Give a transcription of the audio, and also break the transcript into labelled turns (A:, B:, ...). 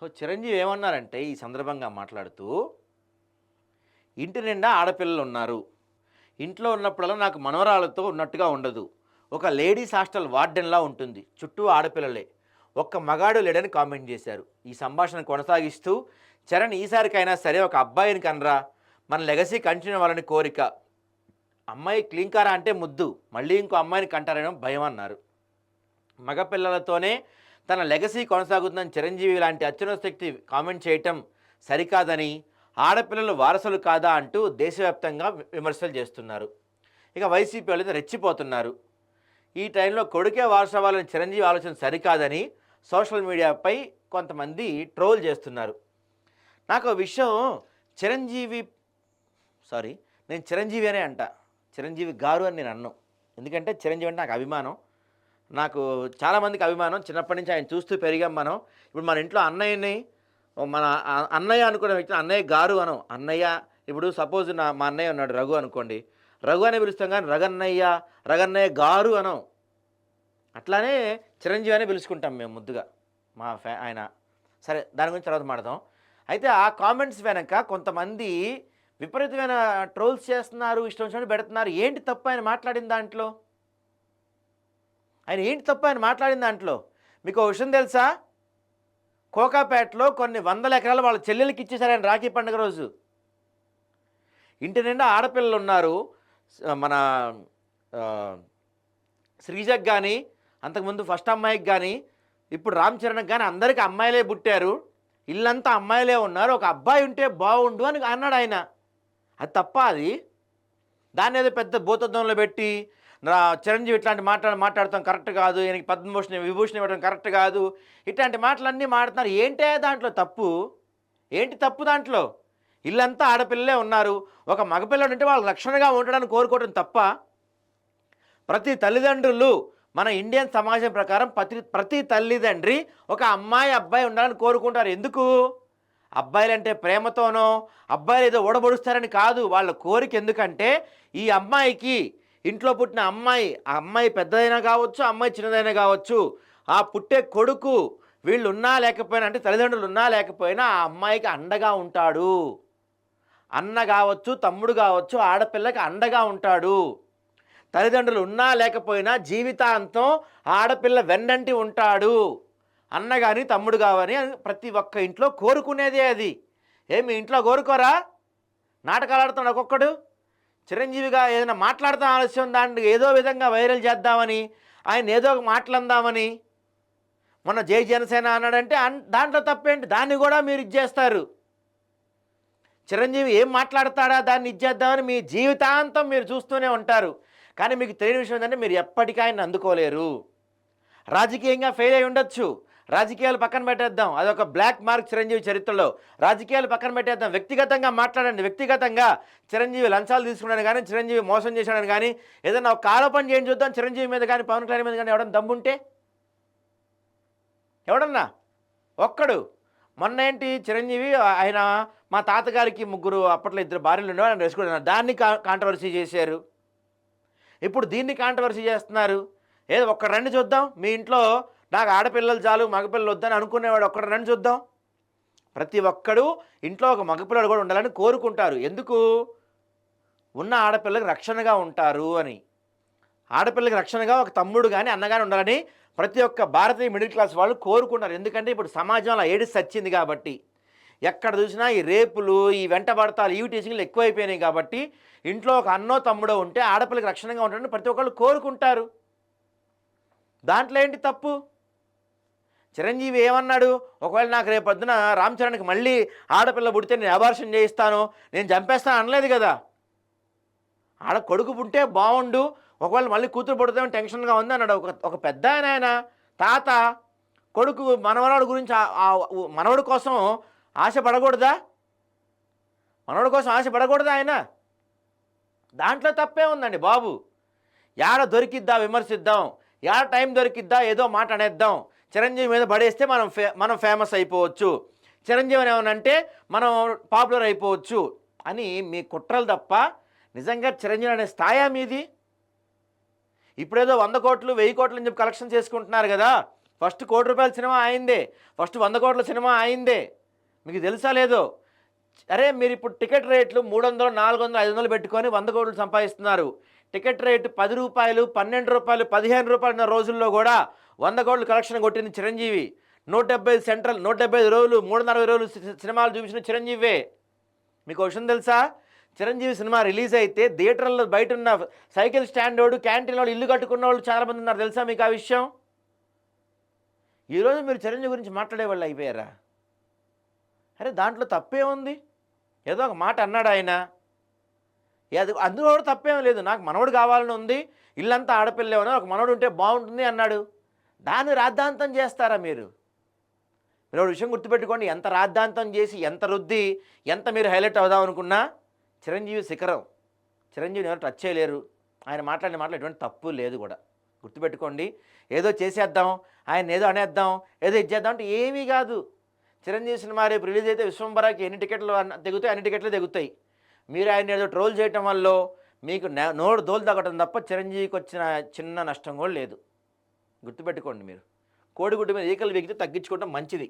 A: So Chiranjeevi ఏమన్నారంటే ఈ సందర్భంగా మాట్లాడుతూ ఇంటి నిండా ఆడపిల్లలు ఉన్నారు. ఇంట్లో ఉన్నప్పుడల్లా నాకు మనవరాలతో ఉన్నట్టుగా ఉండదు. ఒక లేడీస్ హాస్టల్ వార్డెన్లా ఉంటుంది. చుట్టూ ఆడపిల్లలే. ఒక్క మగాడు లేడని కామెంట్ చేశారు. ఈ సంభాషణ కొనసాగిస్తూ చరణ్ ఈసారికైనా సరే ఒక అబ్బాయిని కనరా. మన లెగసీ కంటిన్యూ అవ్వాలని కోరిక. అమ్మాయి క్లీంకారా అంటే ముద్దు. మళ్ళీ ఇంకో అమ్మాయిని కంటారనే భయం అన్నారు. మగపిల్లలతోనే తన లెగసీ కొనసాగుతున్న చిరంజీవి లాంటి అత్యున్నత శక్తి కామెంట్ చేయటం సరికాదని ఆడపిల్లలు వారసులు కాదా అంటూ దేశవ్యాప్తంగా విమర్శలు చేస్తున్నారు. ఇక వైసీపీ వాళ్ళు అయితే రెచ్చిపోతున్నారు. ఈ టైంలో కొడుకే వారసవాలని చిరంజీవి ఆలోచన సరికాదని సోషల్ మీడియాపై కొంతమంది ట్రోల్ చేస్తున్నారు. నాకు విషయం చిరంజీవి సారీ నేను చిరంజీవి అనే అంట. చిరంజీవి గారు అని నేను అన్ను. ఎందుకంటే చిరంజీవి అంటే నాకు అభిమానం. నాకు చాలామందికి అభిమానం. చిన్నప్పటి నుంచి ఆయన చూస్తూ పెరిగాం మనం. ఇప్పుడు మన ఇంట్లో అన్నయ్యని మన అన్నయ్య అనుకునే వ్యక్తి అన్నయ్య గారు అనం. అన్నయ్య ఇప్పుడు సపోజ్ నా మా అన్నయ్య ఉన్నాడు రఘు అనుకోండి. రఘు అని పిలుస్తాం కానీ రగన్నయ్య రగన్నయ్య గారు అనం. అట్లానే చిరంజీవి అని పిలుచుకుంటాం మేము ముద్దుగా. మా ఫ్యా ఆయన. సరే దాని గురించి తర్వాత మాడదాం అయితే ఆ కామెంట్స్ వెనక కొంతమంది విపరీతమైన ట్రోల్స్ చేస్తున్నారు ఇష్టం వచ్చినట్టు పెడుతున్నారు. ఏంటి తప్పు ఆయన మాట్లాడిన దాంట్లో? ఆయన ఏంటి తప్ప ఆయన మాట్లాడిన దాంట్లో? మీకు ఒక విషయం తెలుసా? కోకాపేటలో కొన్ని వందల ఎకరాలు వాళ్ళ చెల్లెలకి ఇచ్చేశారు ఆయన రాఖీ పండుగ రోజు. ఇంటి నిండా ఆడపిల్లలు ఉన్నారు. మన ఆ, శ్రీజకు కానీ అంతకుముందు ఫస్ట్ అమ్మాయికి కానీ ఇప్పుడు రామ్ చరణ్కి కానీ అందరికీ అమ్మాయిలే పుట్టారు. ఇల్లంతా అమ్మాయిలే ఉన్నారు. ఒక అబ్బాయి ఉంటే బాగుండు అని అన్నాడు ఆయన. అది తప్ప అది? దాన్ని ఏదో పెద్ద భూతత్వంలో పెట్టి చిరంజీవి ఇట్లాంటి మాట్లాడి మాట్లాడతాం కరెక్ట్ కాదు ఈయనకి పద్మభూషణ విభూషణ ఇవ్వడం కరెక్ట్ కాదు. ఇట్లాంటి మాటలన్నీ మాడుతున్నారు ఏంటే దాంట్లో తప్పు? ఏంటి తప్పు దాంట్లో? ఇల్లంతా ఆడపిల్లలే ఉన్నారు. ఒక మగపిల్లడు ఉంటే వాళ్ళు రక్షణగా ఉండడానికి కోరుకోవడం తప్ప ప్రతి తల్లిదండ్రులు మన ఇండియన్ సమాజం ప్రకారం ప్రతి ప్రతి తల్లిదండ్రి ఒక అమ్మాయి అబ్బాయి ఉండాలని కోరుకుంటారు. ఎందుకు? అబ్బాయిలంటే ప్రేమతోనో అబ్బాయిలు ఏదో ఓడబడుస్తారని కాదు. వాళ్ళ కోరిక ఎందుకంటే ఈ అమ్మాయికి ఇంట్లో పుట్టిన అమ్మాయి ఆ అమ్మాయి పెద్దదైనా కావచ్చు అమ్మాయి చిన్నదైనా కావచ్చు ఆ పుట్టే కొడుకు వీళ్ళు ఉన్నా లేకపోయినా అంటే తల్లిదండ్రులు ఉన్నా లేకపోయినా ఆ అమ్మాయికి అండగా ఉంటాడు. అన్న కావచ్చు తమ్ముడు కావచ్చు ఆడపిల్లకి అండగా ఉంటాడు. తల్లిదండ్రులు ఉన్నా లేకపోయినా జీవితాంతం ఆడపిల్ల వెన్నంటి ఉంటాడు. అన్న కానీ తమ్ముడు కావని ప్రతి ఒక్క ఇంట్లో కోరుకునేదే అది. ఏమి ఇంట్లో కోరుకోరా? నాటకాలు ఆడుతున్నాడు ఒక్కొక్కడు. చిరంజీవిగా ఏదైనా మాట్లాడతాం ఆలస్యం దాన్ని ఏదో విధంగా వైరల్ చేద్దామని ఆయన ఏదో ఒక మాట్లాందామని. మొన్న జై జనసేన అన్నాడంటే అన్- దాంట్లో తప్పేంటి? దాన్ని కూడా మీరు ఇచ్చేస్తారు. చిరంజీవి ఏం మాట్లాడతాడా? దాన్ని ఇచ్చేద్దామని మీ జీవితాంతం మీరు చూస్తూనే ఉంటారు. కానీ మీకు తెలియని విషయం ఏంటంటే మీరు ఎప్పటికీ ఆయన అందుకోలేరు. రాజకీయంగా ఫెయిల్ అయి ఉండొచ్చు. రాజకీయాలు పక్కన పెట్టేద్దాం. అదొక బ్లాక్ మార్క్ చిరంజీవి చరిత్రలో. రాజకీయాలు పక్కన పెట్టేద్దాం. వ్యక్తిగతంగా మాట్లాడండి. వ్యక్తిగతంగా చిరంజీవి లంచాలు తీసుకున్నాను కానీ చిరంజీవి మోసం చేశాడని కానీ ఏదైనా ఒక ఆరోపణ చేయండి చూద్దాం. చిరంజీవి మీద కానీ పవన్ కళ్యాణ్ మీద కానీ ఎవడన్నా దమ్ముంటే? ఎవడన్నా? ఒక్కడు. మొన్న ఏంటి చిరంజీవి ఆయన మా తాతగారికి ముగ్గురు అప్పట్లో ఇద్దరు భార్యలు ఉండేవారు ఆయన వేసుకున్నారు దాన్ని కా కాంట్రవర్సీ చేశారు. ఇప్పుడు దీన్ని కాంట్రవర్సీ చేస్తున్నారు. ఏదో ఒక్క రండి చూద్దాం. మీ ఇంట్లో నాకు ఆడపిల్లలు చాలు మగపిల్లలు వద్దని అనుకునేవాడు ఒక్కడ చూద్దాం. ప్రతి ఒక్కడు ఇంట్లో ఒక మగపిల్లడు కూడా ఉండాలని కోరుకుంటారు. ఎందుకు? ఉన్న ఆడపిల్లకి రక్షణగా ఉంటారు అని. ఆడపిల్లకి రక్షణగా ఒక తమ్ముడు కానీ అన్నగాని ఉండాలని ప్రతి ఒక్క భారతీయ మిడిల్ క్లాస్ వాళ్ళు కోరుకుంటారు. ఎందుకంటే ఇప్పుడు సమాజంలో ఏడిస్ వచ్చింది కాబట్టి. ఎక్కడ చూసినా ఈ రేపులు ఈ వెంటబడతాలు ఈ టీచింగ్లు ఎక్కువైపోయినాయి కాబట్టి ఇంట్లో ఒక అన్నో తమ్ముడో ఉంటే ఆడపిల్లకి రక్షణగా ఉంటారని ప్రతి ఒక్కళ్ళు కోరుకుంటారు. దాంట్లో ఏంటి తప్పు? చిరంజీవి ఏమన్నాడు? ఒకవేళ నాకు రేపు పొద్దున రామ్ చరణ్కి మళ్ళీ ఆడపిల్ల పుడితే నేను అబార్షన్ చేయిస్తాను. నేను చంపేస్తాను అనలేదు కదా. ఆడ కొడుకు పుట్టే బాగుండు ఒకవేళ మళ్ళీ కూతురు పుడతామని టెన్షన్గా ఉంది అన్నాడు ఒక ఒక పెద్ద ఆయన ఆయన తాత కొడుకు మనవరాడు గురించి మనవడు కోసం ఆశ పడకూడదా మనవడి కోసం ఆశ పడకూడదా ఆయన? దాంట్లో తప్పే ఉందండి బాబు. యాడ దొరికిద్దా విమర్శిద్దాం. యాడ టైం దొరికిద్దా ఏదో మాట అనేద్దాం. చిరంజీవి మీద పడేస్తే మనం ఫే మనం ఫేమస్ అయిపోవచ్చు. చిరంజీవి అని ఏమనంటే మనం పాపులర్ అయిపోవచ్చు అని మీ కుట్రలు తప్ప నిజంగా చిరంజీవి అనే స్థాయా మీది. ఇప్పుడేదో వంద కోట్లు వెయ్యి కోట్లు అని చెప్పి కలెక్షన్ చేసుకుంటున్నారు కదా. ఫస్ట్ కోటి రూపాయల సినిమా అయిందే. ఫస్ట్ వంద కోట్ల సినిమా అయిందే. మీకు తెలుసా లేదో? అరే మీరు ఇప్పుడు టికెట్ రేట్లు మూడు వందలు నాలుగు వందలు ఐదు వందలు పెట్టుకొని వంద కోట్లు సంపాదిస్తున్నారు. టికెట్ రేటు పది రూపాయలు పన్నెండు రూపాయలు పదిహేను రూపాయలు ఉన్న రోజుల్లో కూడా వంద కోట్లు కలెక్షన్ కొట్టింది చిరంజీవి. నూట డెబ్బై ఐదు సెంట్రల్ నూట డెబ్బై ఐదు రోజులు మూడు నలభై రోజులు సినిమాలు చూపించిన చిరంజీవే. మీకు విషయం తెలుసా? చిరంజీవి సినిమా రిలీజ్ అయితే థియేటర్లో బయట ఉన్న సైకిల్ స్టాండ్ వాడు క్యాంటీన్ వాళ్ళు ఇల్లు కట్టుకున్న వాళ్ళు చాలామంది ఉన్నారు. తెలుసా మీకు ఆ విషయం? ఈరోజు మీరు చిరంజీవి గురించి మాట్లాడే వాళ్ళు అయిపోయారా? అరే దాంట్లో తప్పే ఉంది. ఏదో ఒక మాట అన్నాడు ఆయన. అది అందులో కూడా తప్పేం లేదు. నాకు మనవడు కావాలని ఉంది. ఇల్లంతా ఆడపిల్లేమని ఒక మనవడు ఉంటే బాగుంటుంది అన్నాడు. దాన్ని రాద్ధాంతం చేస్తారా మీరు? మీరు ఒక విషయం గుర్తుపెట్టుకోండి ఎంత రాద్ధాంతం చేసి ఎంత రుద్ది ఎంత మీరు హైలైట్ అవుదాం అనుకున్నా చిరంజీవి శిఖరం. చిరంజీవిని ఎవరు టచ్ చేయలేరు. ఆయన మాట్లాడిన మాటలు ఎటువంటి తప్పు లేదు కూడా. గుర్తుపెట్టుకోండి ఏదో చేసేద్దాం ఆయన ఏదో అనేద్దాం ఏదో ఇచ్చేద్దాం అంటే ఏమీ కాదు. చిరంజీవి సినిమా రేపు రిలీజ్ అయితే విశ్వంబరాకి ఎన్ని టికెట్లు తెగుతాయి దిగుతాయి అన్ని టికెట్లు దిగుతాయి. మీరు ఆయన ఏదో ట్రోల్ చేయటం వల్ల మీకు నే- నోరు దోలు తగ్గటం తప్ప చిరంజీవికి వచ్చిన చిన్న నష్టం కూడా లేదు. గుర్తుపెట్టుకోండి మీరు. కోడిగుడ్డు మీద ఈకలు వెగితే తగ్గించుకోవడం మంచిది.